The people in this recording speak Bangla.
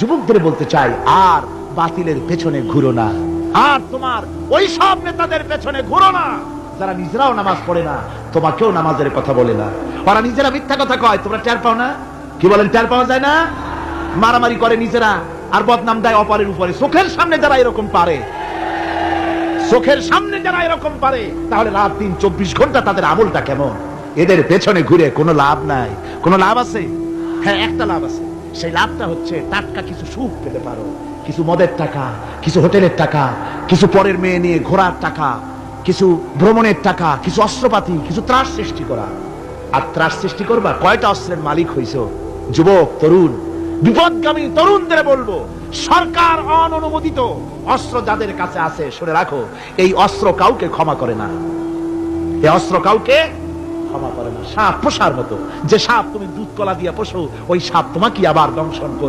যুবকদের বলতে চাই আর বাতিলের পেছনে ঘুরো না। আর তোমার ওই সব নেতাদের পেছনে ঘুরো না। যারা নিজেরাও নামাজ পড়ে না তোমাকেও নামাজের কথা বলে না। ওরা নিজেরা মিথ্যা কথা কয় তোমরা টের পাও না? কি বলেন টের পাওয়া যায় না? মারামারি করে নিজেরা আর বদনাম দেয় অপরের উপরে। চোখের সামনে যারা এরকম পারে চোখের সামনে যারা এরকম পারে তাহলে রাত দিন চব্বিশ ঘণ্টা তাদের আমলটা কেমন? এদের পেছনে ঘুরে কোনো লাভ নাই। কোনো লাভ আছে? হ্যাঁ একটা লাভ আছে। সেই লাভটা হচ্ছে টাটকা কিছু সুখ পেতে পারো। কিছু মদের টাকা, কিছু হোটেলের টাকা, কিছু পরের মেয়ে নিয়ে ঘোরার টাকা, কিছু ভ্রমণের টাকা, কিছু অস্ত্রপাতি, কিছু ত্রাস সৃষ্টি করা। আর ত্রাস সৃষ্টি করবা, কয়টা অস্ত্রের মালিক হইছ? যুবক, তরুণ, বিপদগামী তরুণদের বলব, সরকার অননুমোদিত, অস্ত্র যাদের কাছে আছে, শুনে রাখো, এই অস্ত্র কাউকে ক্ষমা করে না। এই অস্ত্র কাউকে ক্ষমা করে না। সাপ পোষার মতো। যে সাপ তুমি দুধ কলা দিয়ে পোষো, ওই সাপ তোমাকে আবার দংশন করবে।